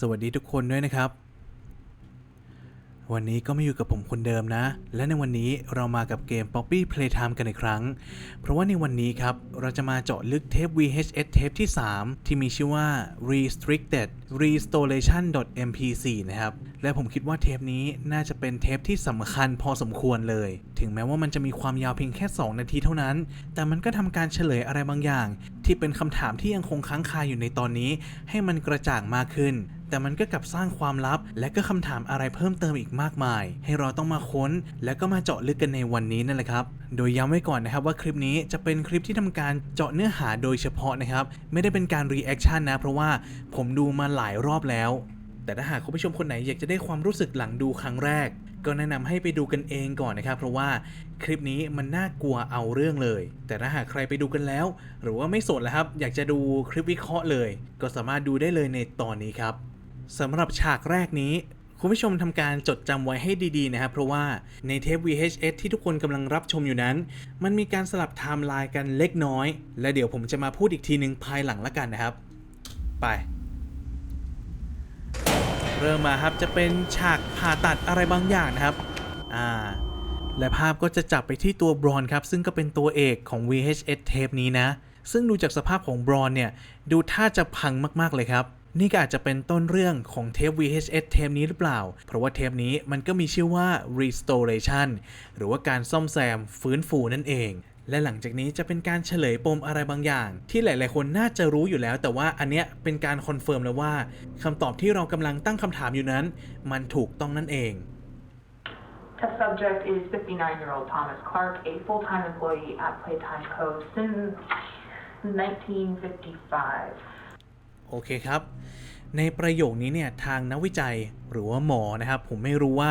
สวัสดีทุกคนด้วยนะครับ วันนี้ก็มาอยู่กับผมคนเดิมนะ และในวันนี้เรามากับเกม Poppy Playtime กันอีกครั้ง เพราะว่าในวันนี้ครับ เราจะมาเจาะลึกเทป VHS เทปที่ 3 ที่มีชื่อว่า Restricted Restoration mp4 นะครับ และผมคิดว่าเทปนี้น่าจะเป็นเทปที่สำคัญพอสมควรเลย ถึงแม้ว่ามันจะมีความยาวเพียงแค่ 2 นาทีเท่านั้น แต่มันก็ทำการเฉลยอะไรบางอย่าง ที่เป็นคำถามที่ยังคงค้างคาอยู่ในตอนนี้ ให้มันกระจ่างมากขึ้น แต่มันก็กลับสร้างความลับ และก็คำถามอะไรเพิ่มเติมอีกมากมาย ให้เราต้องมาค้น และก็มาเจาะลึกกันในวันนี้นั่นแหละครับ โดยย้ำไว้ก่อนนะครับว่าคลิปนี้จะเป็นคลิปที่ทำการเจาะเนื้อหาโดยเฉพาะนะครับ ไม่ได้เป็นการรีแอคชั่นนะ เพราะว่าผมดูมาหลายรอบแล้ว แต่ถ้าหากคุณผู้ชมคนไหนอยากจะได้ความรู้สึกหลังดูครั้งแรก ก็แนะนำให้ไปดูกันเองก่อนนะครับ เพราะว่าคลิปนี้มันน่ากลัวเอาเรื่องเลย แต่ถ้าหากใครไปดูกันแล้ว หรือว่าไม่สนแล้วครับ อยากจะดูคลิปวิเคราะห์เลย ก็สามารถดูได้เลยในตอนนี้ครับ สำหรับฉากแรกนี้ คุณผู้ชมทำการจดจำไว้ให้ดีๆนะครับ เพราะว่าในเทป VHS ที่ทุกคนกำลังรับชมอยู่นั้น มันมีการสลับไทม์ไลน์กันเล็กน้อย และเดี๋ยวผมจะมาพูดอีกทีหนึ่งภายหลังละกันนะครับ ไป เริ่มมาครับจะเป็นฉากผ่าตัดอะไรบางอย่างนะครับอ่าและภาพก็จะจับไปที่ตัวบรอนครับ ซึ่งก็เป็นตัวเอกของ VHS เทปนี้นะ ซึ่งดูจากสภาพของบรอนเนี่ย ดูท่าจะพังมากๆเลยครับ นี่ก็อาจจะเป็นต้นเรื่องของเทป VHS เทปนี้หรือเปล่า เพราะว่าเทปนี้มันก็มีชื่อว่า restoration หรือว่าการซ่อมแซมฟื้นฟูนั่นเองและหลังจากนี้จะเป็นการเฉลยปมอะไรบางอย่าง ที่หลาย ๆ คนน่าจะรู้อยู่แล้ว แต่ว่าอันเนี้ยเป็นการคอนเฟิร์มแล้วว่าคำตอบที่เรากำลังตั้งคำถามอยู่นั้น มันถูกต้องนั่นเอง The subject is 59-year-old Thomas Clark, a full-time employee at Playtime Co. since 1955. โอเคครับ ในประโยคนี้เนี่ยทางนักวิจัยหรือว่าหมอนะครับ ผมไม่รู้ว่า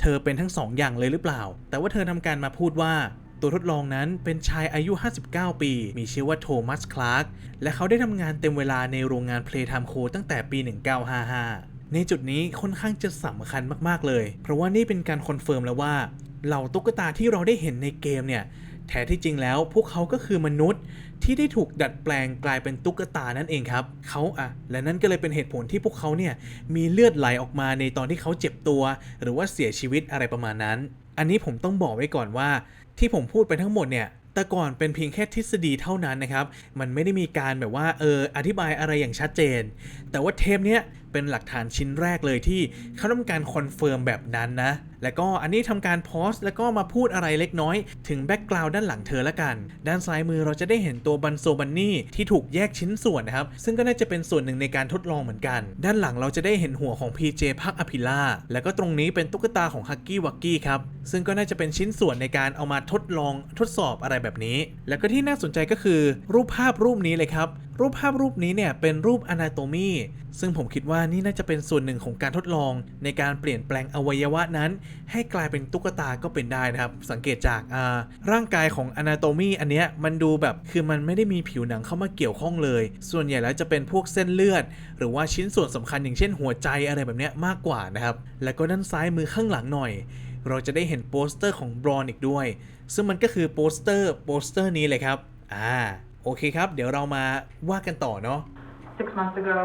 เธอเป็นทั้งสองอย่างเลยหรือเปล่า แต่ว่าเธอทำการมาพูดว่าตัวทดลองนั้นเป็นชายอายุ 59 ปี มีชื่อว่าโทมัส คลาร์ก และเขาได้ทำงานเต็มเวลาในโรงงาน Playtime Co ตั้งแต่ปี 1955 ในจุดนี้ค่อนข้างจะสำคัญมาก ๆ เลย เพราะว่านี่เป็นการคอนเฟิร์มแล้วว่า เหล่าตุ๊กตาที่เราได้เห็นในเกมเนี่ย แท้ที่จริงแล้วพวกเขาก็คือมนุษย์ที่ได้ถูกดัดแปลงกลายเป็นตุ๊กตานั่นเองครับเขาอะและนั่นก็เลยเป็นเหตุผลที่พวกเขาเนี่ยมีเลือดไหลออกมาในตอนที่เขาเจ็บตัว หรือว่าเสียชีวิตอะไรประมาณนั้น อันนี้ผมต้องบอกไว้ก่อนว่า ที่ผมพูดไปทั้งหมดเนี่ยแต่ก่อนเป็นเพียงแค่ทฤษฎีเท่านั้นนะครับ มันไม่ได้มีการแบบว่าเอออธิบายอะไรอย่างชัดเจน แต่ว่าเทปเนี้ยเป็นหลักฐานชิ้นแรกเลยที่เขาทำการคอนเฟิร์มแบบนั้นนะ แล้วก็อันนี้ทำการโพสต์แล้วก็มาพูดอะไรเล็กน้อย ถึงแบ็กกราวด์ด้านหลังเธอละกัน ด้านซ้ายมือเราจะได้เห็นตัวบันโซบันนี่ที่ถูกแยกชิ้นส่วนนะครับ ซึ่งก็น่าจะเป็นส่วนหนึ่งในการทดลองเหมือนกัน ด้านหลังเราจะได้เห็นหัวของ PJ พักอภิล่าแล้วก็ตรงนี้เป็นตุ๊กตาของฮักกี้วักกี้ครับ ซึ่งก็น่าจะเป็นชิ้นส่วนในการเอามาทดลองทดสอบอะไรแบบนี้ แล้วก็ที่น่าสนใจก็คือรูปภาพรูปนี้เลยครับ รูปภาพรูปนี้เนี่ยเป็นรูป anatomy ซึ่งผมคิดว่านี่น่าจะเป็นส่วนหนึ่งของการทดลอง ในการเปลี่ยนแปลงอวัยวะนั้น ให้กลายเป็นตุ๊กตาก็เป็นได้นะครับ สังเกตจากอาร่างกายของ anatomy อันเนี้ยมันดูแบบคือมันไม่ได้มีผิวหนังเข้ามาเกี่ยวข้องเลย ส่วนใหญ่แล้วจะเป็นพวกเส้นเลือด หรือว่าชิ้นส่วนสำคัญอย่างเช่นหัวใจอะไรแบบเนี้ยมากกว่านะครับแล้วก็ด้านซ้ายมือข้างหลังหน่อย เราจะได้เห็นโปสเตอร์ของบรอนอีกด้วย ซึ่งมันก็คือโปสเตอร์โปสเตอร์นี้เลยครับอ่า โอเคครับ เดี๋ยวเรามาว่ากันต่อเนาะ Six months ago,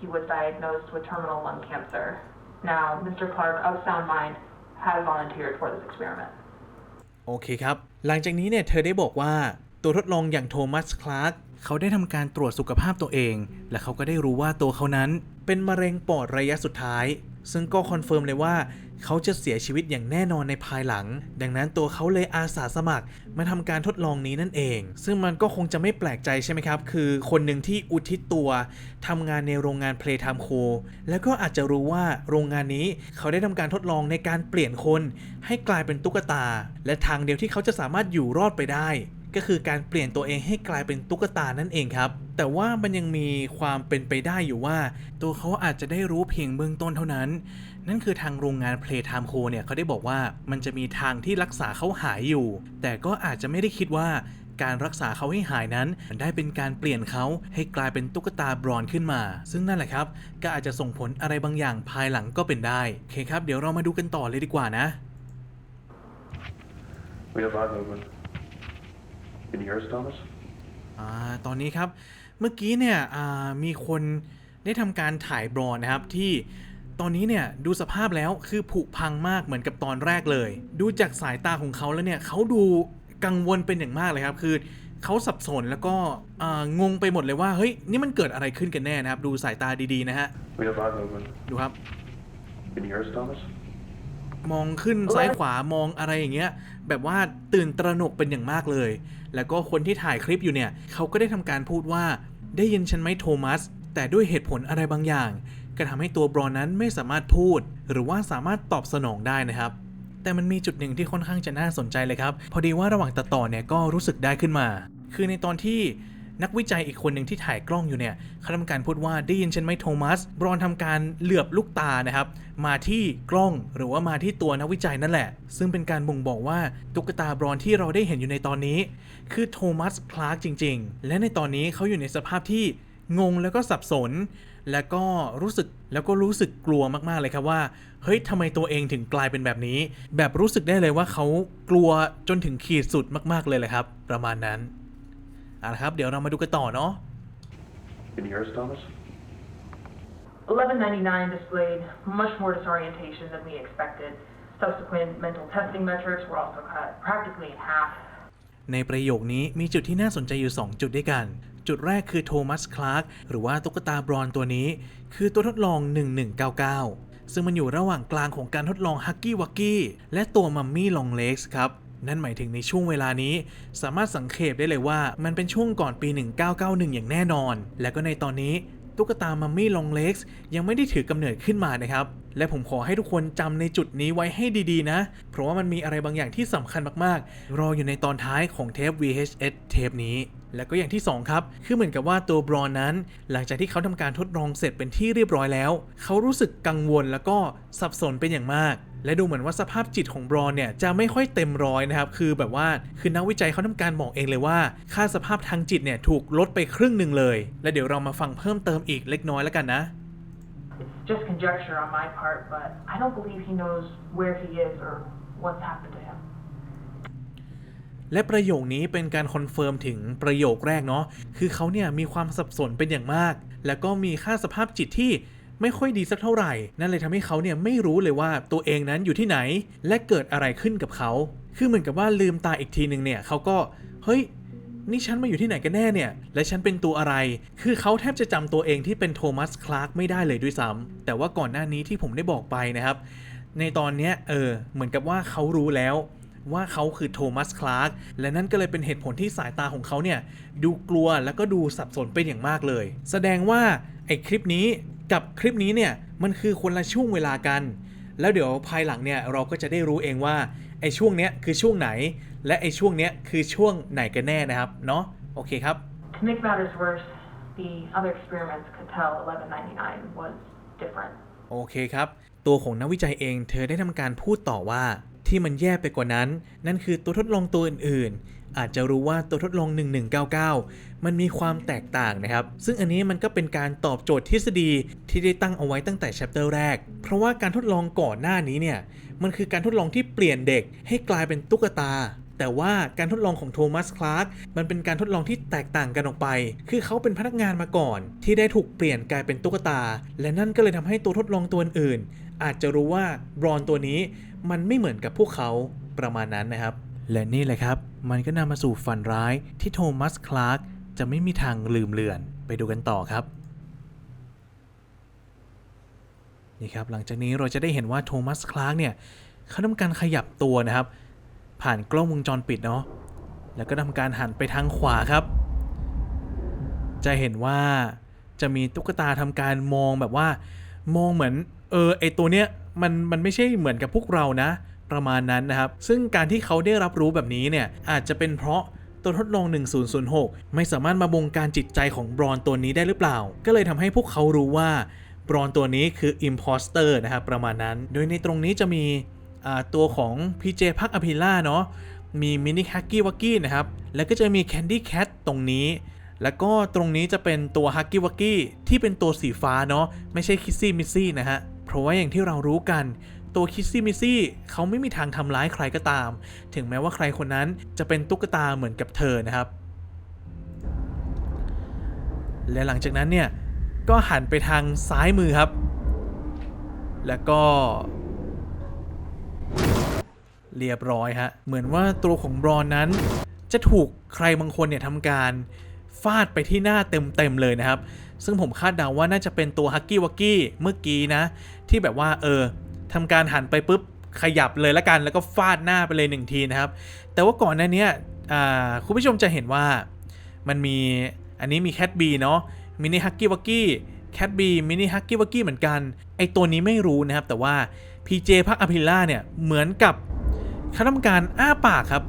he was diagnosed with terminal lung cancer. Now, Mr. Clark, of sound mind, has volunteered for this experiment. โอเคครับ หลังจากนี้เนี่ยเธอได้บอกว่าตัวทดลองอย่างโทมัสคลาร์กเขาได้ทำการตรวจสุขภาพตัวเอง และเขาก็ได้รู้ว่าตัวเขานั้นเป็นมะเร็งปอดระยะสุดท้าย ซึ่งก็คอนเฟิร์มเลยว่าเขาจะเสียชีวิตอย่างแน่นอนในภายหลัง ดังนั้นตัวเขาเลยอาสาสมัครมาทำการทดลองนี้นั่นเอง ซึ่งมันก็คงจะไม่แปลกใจใช่ไหมครับ คือคนหนึ่งที่อุทิศตัวทำงานในโรงงาน Playtime Co แล้วก็อาจจะรู้ว่าโรงงานนี้เขาได้ทำการทดลองในการเปลี่ยนคน ให้กลายเป็นตุ๊กตา และทางเดียวที่เขาจะสามารถอยู่รอดไปได้ ก็คือการเปลี่ยนตัวเองให้กลายเป็นตุ๊กตานั่นเองครับ แต่ว่ามันยังมีความเป็นไปได้อยู่ว่า ตัวเขาอาจจะได้รู้เพียงเบื้องต้นเท่านั้น นั่นคือทางโรงงาน Playtime Co เนี่ยเขาได้บอกว่ามันจะมีทางที่รักษาเขาหายอยู่ แต่ก็อาจจะไม่ได้คิดว่าการรักษาเขาให้หายนั้นได้เป็นการเปลี่ยนเขาให้กลายเป็นตุ๊กตาบรอนขึ้นมา ซึ่งนั่นแหละครับ ก็อาจจะส่งผลอะไรบางอย่างภายหลังก็เป็นได้โอเคครับ เดี๋ยวเรามาดูกันต่อเลยดีกว่านะ We have eye movement. Can you hear us, Thomas? อ่าตอนนี้ครับเมื่อกี้เนี่ยอ่ามีคนได้ทำการถ่ายบรอนนะครับที่ตอนนี้เนี่ยดูสภาพแล้วคือผุพังมากเหมือนกับตอนแรกเลย ดูจากสายตาของเขาแล้วเนี่ยเขาดูกังวลเป็นอย่างมากเลยครับคือเขาสับสนแล้วก็อ่างงไปหมดเลยว่าเฮ้ยนี่มันเกิดอะไรขึ้นกันแน่นะครับ ดูสายตาดีๆนะฮะ We have eye movement. ดูครับ Can you hear us, Thomas? มองขึ้นซ้ายขวามองอะไรอย่างเงี้ย แบบว่าตื่นตระหนกเป็นอย่างมากเลย แล้วก็คนที่ถ่ายคลิปอยู่เนี่ย เขาก็ได้ทำการพูดว่า ได้ยินฉันไหมโทมัส แต่ด้วยเหตุผลอะไรบางอย่างก็ทำให้ตัวบรอนนั้นไม่สามารถพูด หรือว่าสามารถตอบสนองได้นะครับ แต่มันมีจุดหนึ่งที่ค่อนข้างจะน่าสนใจเลยครับ พอดีว่าระหว่างตัดต่อเนี่ยก็รู้สึกได้ขึ้นมา คือในตอนที่ นักวิจัยอีกคนหนึ่งที่ถ่ายกล้องอยู่เนี่ยเขาทำการพูดว่าได้ยินฉันไหมโทมัสบรอนทำการเหลือบลูกตานะครับมาที่กล้องหรือว่ามาที่ตัวนักวิจัยนั่นแหละ ซึ่งเป็นการบ่งบอกว่าตุ๊กตาบรอนที่เราได้เห็นอยู่ในตอนนี้ คือโทมัสคลาร์กจริง ๆ และในตอนนี้เขาอยู่ในสภาพที่งงแล้วก็สับสน แล้วก็รู้สึกแล้วก็รู้สึกกลัวมากๆเลยครับว่า เฮ้ยทำไมตัวเองถึงกลายเป็นแบบนี้ แบบรู้สึกได้เลยว่าเขากลัวจนถึงขีดสุดมาก ๆเลยแหละครับ ประมาณนั้น เอาละครับ เดี๋ยวเรามาดูกันต่อเนาะ Can you hear us, Thomas? 1199 displayed much more disorientation than we expected. Subsequent mental testing metrics were also cut practically in half. ในประโยคนี้มีจุดที่น่าสนใจอยู่ 2 จุดด้วยกัน จุดแรกคือโทมัส คลาร์ก หรือว่าตุ๊กตาบรอนตัวนี้ คือตัวทดลอง 1199 ซึ่งมันอยู่ระหว่างกลางของการทดลองฮักกี้วักกี้และตัวมัมมี่ลองเล็กส์ครับ นั่นหมายถึงในช่วงเวลานี้ สามารถสังเขปได้เลยว่ามันเป็นช่วงก่อนปี 1991 อย่างแน่นอน และก็ในตอนนี้ตุ๊กตามัมมี่ลองเล็กส์ยังไม่ได้ถือกำเนิดขึ้นมานะครับ และผมขอให้ทุกคนจำในจุดนี้ไว้ให้ดีๆนะ เพราะว่ามันมีอะไรบางอย่างที่สำคัญมากๆ รออยู่ในตอนท้ายของเทป VHS เทปนี้ แล้วก็อย่างที่ 2 ครับ คือเหมือนกับว่าตัวบรอนนั้น หลังจากที่เขาทำการทดลองเสร็จเป็นที่เรียบร้อยแล้ว เขารู้สึกกังวลแล้วก็สับสนเป็นอย่างมากและดูเหมือนว่าสภาพจิตของบรอนเนี่ยจะไม่ค่อยเต็มร้อยนะครับ คือแบบว่าคือนักวิจัยเขาทำการบอกเองเลยว่า ค่าสภาพทางจิตเนี่ยถูกลดไปครึ่งหนึ่งเลย และเดี๋ยวเรามาฟังเพิ่มเติมอีกเล็กน้อยแล้วกันนะ It's just conjecture on my part, but I don't believe he knows where he is or what's happened to him. และประโยคนี้เป็นการคอนเฟิร์มถึงประโยคแรกเนาะ คือเขาเนี่ยมีความสับสนเป็นอย่างมาก แล้วก็มีค่าสภาพจิตที่ ไม่ค่อยดีสักเท่าไหร่ นั่นเลยทำให้เขาเนี่ยไม่รู้เลยว่าตัวเองนั้นอยู่ที่ไหน และเกิดอะไรขึ้นกับเขา คือเหมือนกับว่าลืมตาอีกทีหนึ่งเนี่ยเขาก็เฮ้ยนี่ฉันมาอยู่ที่ไหนกันแน่เนี่ย และฉันเป็นตัวอะไร คือเขาแทบจะจำตัวเองที่เป็นโทมัส คลาร์กไม่ได้เลยด้วยซ้ำแต่ว่าก่อนหน้านี้ที่ผมได้บอกไปนะครับ ในตอนเนี้ยเออ เหมือนกับว่าเขารู้แล้วว่าเขาคือโทมัส คลาร์ก และนั่นก็เลยเป็นเหตุผลที่สายตาของเขาเนี่ย ดูกลัวแล้วก็ดูสับสนเป็นอย่างมากเลย แสดงว่าไอ้คลิปนี้ กับคลิปนี้เนี่ยมันคือคนละช่วงเวลากัน แล้วเดี๋ยวภายหลังเนี่ยเราก็จะได้รู้เองว่าไอ้ช่วงเนี้ยคือช่วงไหน และไอ้ช่วงเนี้ยคือช่วงไหนกันแน่นะครับเนาะโอเคครับ To make matters worse, the other experiments could tell 1199 was different. โอเคครับ ตัวของนักวิจัยเองเธอได้ทำการพูดต่อว่า ที่มันแย่ไปกว่านั้น นั่นคือตัวทดลองตัวอื่นๆ อาจจะรู้ว่าตัวทดลอง 1199 มันมีความแตกต่างนะครับ ซึ่งอันนี้มันก็เป็นการตอบโจทย์ทฤษฎีที่ได้ตั้งเอาไว้ตั้งแต่แชปเตอร์แรก เพราะว่าการทดลองก่อนหน้านี้เนี่ย มันคือการทดลองที่เปลี่ยนเด็กให้กลายเป็นตุ๊กตาแต่ว่าการทดลองของโทมัส คลาร์ก มันเป็นการทดลองที่แตกต่างกันออกไป คือเขาเป็นพนักงานมาก่อน ที่ได้ถูกเปลี่ยนกลายเป็นตุ๊กตา และนั่นก็เลยทำให้ตัวทดลองตัวอื่นๆอาจจะรู้ว่าบรอนตัวนี้ มันไม่เหมือนกับพวกเขาประมาณนั้นนะครับ และนี่แหละครับ มันก็นำมาสู่ฝันร้ายที่โทมัสคลาร์กจะไม่มีทางลืมเลือน ไปดูกันต่อครับนี่ครับหลังจากนี้เราจะได้เห็นว่าโทมัสคลาร์กเนี่ยเขาทำการขยับตัวนะครับ ผ่านกล้องวงจรปิดเนาะแล้วก็ทำการหันไปทางขวาครับ จะเห็นว่าจะมีตุ๊กตาทำการมองแบบว่า มองเหมือน เออไอตัวเนี้ย มันมันไม่ใช่เหมือนกับพวกเรานะ ประมาณนั้นนะครับ ซึ่งการที่เขาได้รับรู้แบบนี้เนี่ยอาจจะเป็นเพราะตัวทดลอง 1006 ไม่สามารถมาบงการจิตใจของบรอนตัวนี้ได้หรือเปล่า ก็เลยทำให้พวกเขารู้ว่าบรอนตัวนี้คือ imposter นะครับประมาณนั้น โดยในตรงนี้จะมีตัวของ PJ พักอภิล่าเนาะมีมินิฮักกี้วักกี้นะครับ แล้วก็จะมี Candy Cat ตรงนี้ แล้วก็ตรงนี้จะเป็นตัวฮักกี้วักกี้ที่เป็นตัวสีฟ้าเนาะไม่ใช่คิสซี่มิสซี่นะฮะ เพราะว่าอย่างที่เรารู้กัน ตัวคิสซี่มิซี่เขาไม่มีทางทำร้ายใครก็ตาม ถึงแม้ว่าใครคนนั้นจะเป็นตุ๊กตาเหมือนกับเธอนะครับ และหลังจากนั้นเนี่ยก็หันไปทางซ้ายมือครับ แล้วก็ เรียบร้อยฮะ เหมือนว่าตัวของบรอนนั้น จะถูกใครบางคนเนี่ยทำการ ฟาดไปที่หน้าเต็มๆเลยนะครับ ซึ่งผมคาดเดาว่าน่าจะเป็นตัวฮักกี้วักกี้เมื่อกี้นะ ที่แบบว่าเออทำการหันไปปุ๊บขยับเลยละกันแล้วก็ฟาดหน้าไปเลยหนึ่งทีนะครับ แต่ว่าก่อนหน้าเนี้ยคุณผู้ชมจะเห็นว่ามันมีอันนี้มีแคทบีเนาะมินิฮักกี้วักกี้แคทบีมินิฮักกี้วักกี้เหมือนกันไอตัวนี้ไม่รู้นะครับ แต่ว่า PJ พักอพิล่าเนี่ยเหมือนกับเขาทำการอ้าปากครับ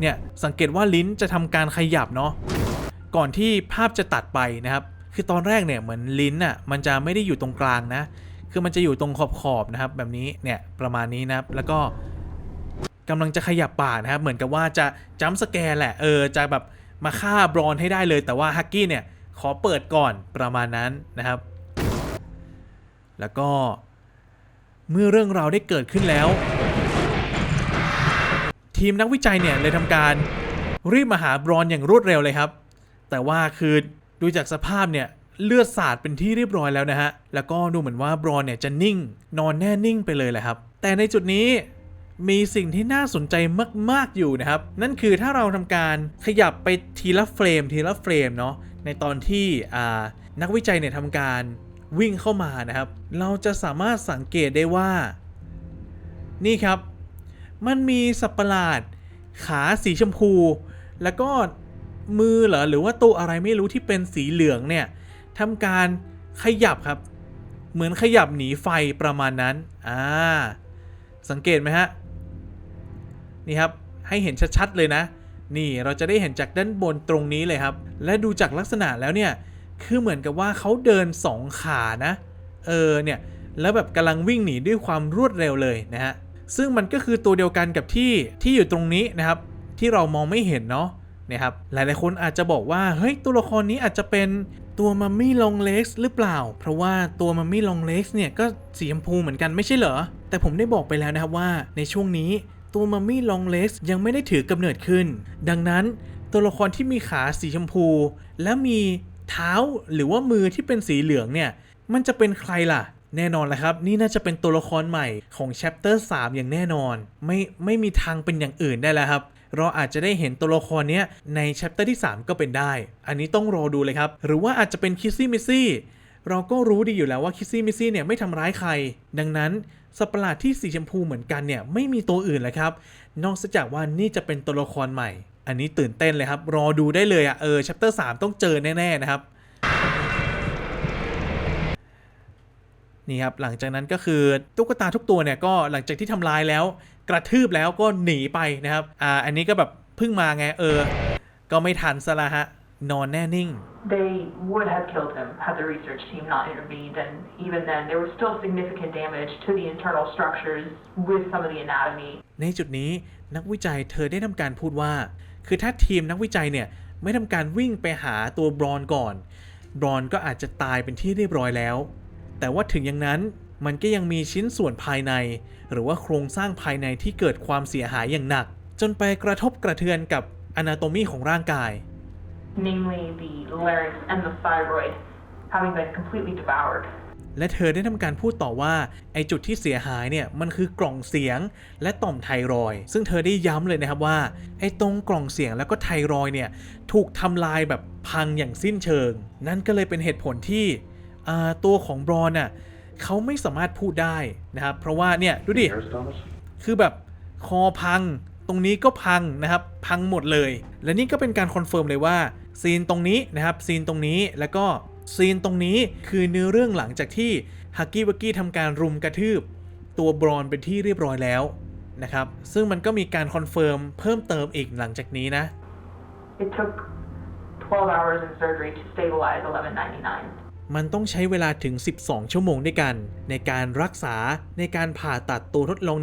เนี่ยสังเกตว่าลิ้นจะทำการขยับเนาะก่อนที่ภาพจะตัดไปนะครับ คือตอนแรกเนี่ยเหมือนลิ้นอะมันจะไม่ได้อยู่ตรงกลางนะ คือมันจะอยู่ตรงขอบขอบๆนะครับ แบบนี้เนี่ยประมาณนี้นะครับ แล้วก็กำลังจะขยับปากนะครับ เหมือนกับว่าจะจัมสแกร์แหละเออจะแบบมาฆ่าบรอนให้ได้เลย แต่ว่าฮักกี้เนี่ยขอเปิดก่อนประมาณนั้นนะครับ แล้วก็เมื่อเรื่องราวได้เกิดขึ้นแล้ว ทีมนักวิจัยเนี่ยเลยทำการรีบมาหาบรอนอย่างรวดเร็วเลยครับ แต่ว่าคือดูจากสภาพเนี่ยเลือดสาดเป็นที่เรียบร้อยแล้วนะฮะ แล้วก็ดูเหมือนว่าบรอนเนี่ยจะนิ่ง นอนแน่นิ่งไปเลยแหละครับ แต่ในจุดนี้มีสิ่งที่น่าสนใจมาก ๆ อยู่นะครับ นั่นคือถ้าเราทำการขยับไปทีละเฟรมทีละเฟรมเนาะ ในตอนที่นักวิจัยเนี่ยทำการวิ่งเข้ามานะครับ เราจะสามารถสังเกตได้ว่า นี่ครับ มันมีสัตว์ประหลาด ขาสีชมพู แล้วก็มือเหรอหรือว่าตัวอะไรไม่รู้ที่เป็นสีเหลืองเนี่ยทำการขยับครับ เหมือนขยับหนีไฟประมาณนั้น อ่า สังเกตไหมฮะ นี่ครับ ให้เห็นชัดๆเลยนะ นี่เราจะได้เห็นจากด้านบนตรงนี้เลยครับ และดูจากลักษณะแล้วเนี่ย คือเหมือนกับว่าเขาเดินสองขานะ เออเนี่ย แล้วแบบกำลังวิ่งหนีด้วยความรวดเร็วเลยนะฮะ ซึ่งมันก็คือตัวเดียวกันกับที่ที่อยู่ตรงนี้นะครับ ที่เรามองไม่เห็นเนาะนะครับหลายๆคนอาจจะบอกว่าเฮ้ยตัวละครนี้อาจจะเป็นตัวมัมมี่ลองเล็กซ์หรือเปล่า เพราะว่าตัวมัมมี่ลองเล็กซ์เนี่ยก็สีชมพูเหมือนกันไม่ใช่เหรอ แต่ผมได้บอกไปแล้วนะครับว่าในช่วงนี้ตัวมัมมี่ลองเล็กซ์ยังไม่ได้ถือกำเนิดขึ้น ดังนั้นตัวละครที่มีขาสีชมพู และมีเท้าหรือว่ามือที่เป็นสีเหลืองเนี่ยมันจะเป็นใครล่ะ แน่นอนแหละครับ นี่น่าจะเป็นตัวละครใหม่ของ chapter 3 อย่างแน่นอน ไม่ไม่มีทางเป็นอย่างอื่นได้แล้วครับ เราอาจจะได้เห็นตัวละครเนี้ยใน chapter ที่ 3 ก็เป็นได้ อันนี้ต้องรอดูเลยครับ หรือว่าอาจจะเป็นคิสซี่มิซี่เราก็รู้ดีอยู่แล้วว่าคิสซี่มิซี่เนี่ยไม่ทำร้ายใคร ดังนั้นสัตว์ประหลาดที่สีชมพูเหมือนกันเนี่ยไม่มีตัวอื่นเลยครับ นอกจากว่านี่จะเป็นตัวละครใหม่ อันนี้ตื่นเต้นเลยครับ รอดูได้เลยอะเออ chapter 3 ต้องเจอแน่ๆนะครับ นี่ครับหลังจากนั้นก็คือตุ๊กตาทุกตัวเนี่ยก็หลังจากที่ทำลายแล้ว กระทืบแล้วก็หนีไปนะครับอ่าอันนี้ก็แบบเพิ่งมาไงเออ ก็ไม่ทันซะละฮะนอนแน่นิ่ง They would have killed him had the research team not intervened, and even then, there was still significant damage to the internal structures with some of the anatomy. ในจุดนี้นักวิจัยเธอได้ทำการพูดว่า คือถ้าทีมนักวิจัยเนี่ยไม่ทำการวิ่งไปหาตัวบรอนก่อน บรอนก็อาจจะตายเป็นที่เรียบร้อยแล้ว แต่ว่าถึงอย่างนั้นมันก็ยังมีชิ้นส่วนภายใน หรือว่าโครงสร้างภายในที่เกิดความเสียหายอย่างหนัก จนไปกระทบกระเทือนกับอนาโตมีของร่างกาย namely the larynx and the thyroid, having been completely devoured. และเธอได้ทำการพูดต่อว่า ไอจุดที่เสียหายเนี่ยมันคือกล่องเสียงและต่อมไทรอยด์ซึ่งเธอได้ย้ำเลยนะครับว่า ไอตรงกล่องเสียงแล้วก็ไทรอยด์เนี่ยถูกทำลายแบบพังอย่างสิ้นเชิง นั่นก็เลยเป็นเหตุผลที่อ่า ตัวของบรอนน่ะเขาไม่สามารถพูดได้นะครับ เพราะว่าเนี่ยดูดิ คือแบบคอพังตรงนี้ก็พังนะครับ พังหมดเลย และนี่ก็เป็นการคอนเฟิร์มเลยว่า ซีนตรงนี้นะครับซีนตรงนี้แล้วก็ซีนตรงนี้คือเนื้อเรื่องหลังจากที่ฮักกี้วักกี้ทำการรุมกระทืบ ตัวบรอนเป็นที่เรียบร้อยแล้วนะครับ ซึ่งมันก็มีการคอนเฟิร์มเพิ่มเติมอีกหลังจากนี้นะ It took 12 hours in surgery to stabilize 1199. มันต้องใช้เวลาถึง 12 ชั่วโมงด้วยกัน ในการรักษาในการผ่าตัดตัวทดลอง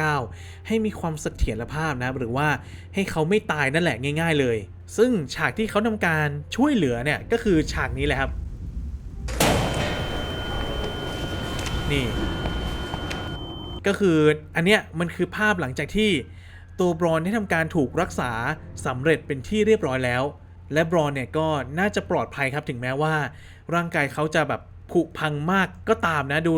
1199 ให้มีความเสถียรภาพนะหรือว่าให้เขาไม่ตายนั่นแหละง่าย ๆ เลย ซึ่งฉากที่เขาทำการช่วยเหลือเนี่ยก็คือฉากนี้แหละครับ นี่ ก็คืออันเนี้ยมันคือภาพหลังจากที่ตัวบรอนได้ทำการถูกรักษาสำเร็จเป็นที่เรียบร้อยแล้ว และบรอนเนี่ยก็น่าจะปลอดภัยครับถึงแม้ว่า ร่างกายเขาจะแบบผุพังมากก็ตามนะดู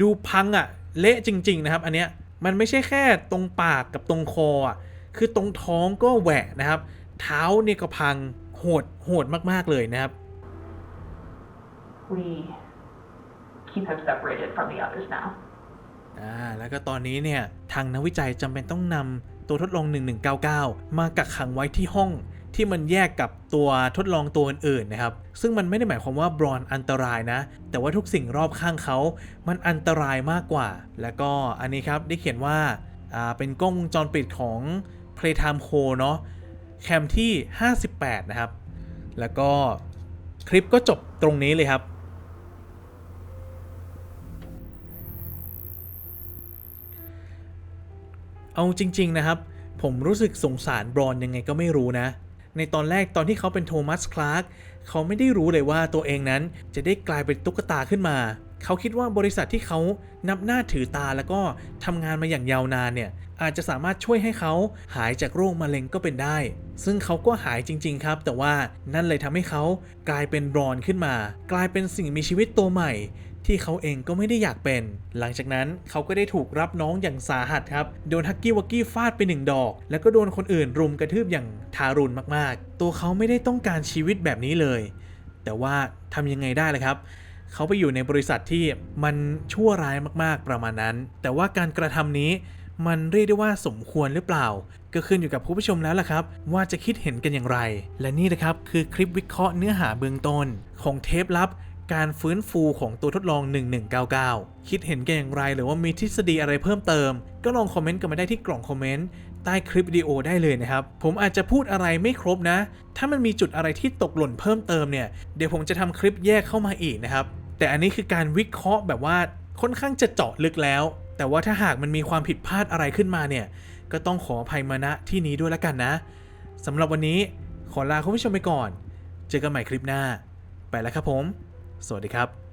ดูพังอะเละจริง ๆ นะครับ อันเนี้ยมันไม่ใช่แค่ตรงปากกับตรงคออะคือตรงท้องก็แหวะนะครับ เท้าเนี่ยก็พังโหดโหดมากๆเลยนะครับ We keep him separated from the others now. อ่าแล้วก็ตอนนี้เนี่ยทางนักวิจัยจำเป็นต้องนำตัวทดลอง 1199 มากักขังไว้ที่ห้อง ที่มันแยกกับตัวทดลองตัวอื่นๆนะครับ ซึ่งมันไม่ได้หมายความว่าบรอนอันตรายนะ แต่ว่าทุกสิ่งรอบข้างเขา มันอันตรายมากกว่า แล้วก็อันนี้ครับได้เขียนว่าอ่าเป็นกล้องวงจรปิดของ Playtime Co เนาะแคมที่ 58 นะครับ แล้วก็คลิปก็จบตรงนี้เลยครับ เอาจริง ๆนะครับ ผมรู้สึกสงสารบรอนยังไงก็ไม่รู้นะ ในตอนแรกตอนที่เขาเป็นโทมัสคลาร์กเขาไม่ได้รู้เลยว่าตัวเองนั้นจะได้กลายเป็นตุ๊กตาขึ้นมา เขาคิดว่าบริษัทที่เขานับหน้าถือตาแล้วก็ทำงานมาอย่างยาวนานเนี่ยอาจจะสามารถช่วยให้เขาหายจากโรคมะเร็งก็เป็นได้ ซึ่งเขาก็หายจริง ๆ ครับ แต่ว่านั่นเลยทำให้เขากลายเป็นรอนขึ้นมา กลายเป็นสิ่งมีชีวิตตัวใหม่ ที่เขาเองก็ไม่ได้อยากเป็น หลังจากนั้นเขาก็ได้ถูกรับน้องอย่างสาหัสครับ โดนฮักกี้วักกี้ฟาดไปหนึ่งดอก แล้วก็โดนคนอื่นรุมกระทืบอย่างทารุณมากๆ ตัวเขาไม่ได้ต้องการชีวิตแบบนี้เลย แต่ว่าทำยังไงได้ล่ะครับเขาไปอยู่ในบริษัทที่มันชั่วร้ายมากๆประมาณนั้น แต่ว่าการกระทำนี้มันเรียกได้ว่าสมควรหรือเปล่า ก็ขึ้นอยู่กับผู้ชมแล้วล่ะครับ ว่าจะคิดเห็นกันอย่างไร และนี่นะครับคือคลิปวิเคราะห์เนื้อหาเบื้องต้น ของเทปลับ การฟื้นฟูของตัวทดลอง 1199 คิดเห็นกันอย่างไรหรือว่ามีทฤษฎีอะไรเพิ่มเติม ก็ลองคอมเมนต์กันมาได้ที่กล่องคอมเมนต์ใต้คลิปวิดีโอได้เลยนะครับ ผมอาจจะพูดอะไรไม่ครบนะ ถ้ามันมีจุดอะไรที่ตกหล่นเพิ่มเติมเนี่ย เดี๋ยวผมจะทำคลิปแยกเข้ามาอีกนะครับ แต่อันนี้คือการวิเคราะห์แบบว่าค่อนข้างจะเจาะลึกแล้ว แต่ว่าถ้าหากมันมีความผิดพลาดอะไรขึ้นมาเนี่ย ก็ต้องขออภัยมาณที่นี้ด้วยแล้วกันนะสำหรับวันนี้ขอลาคุณผู้ชมไปก่อน เจอกันใหม่คลิปหน้า ไปแล้วครับผม สวัสดีครับ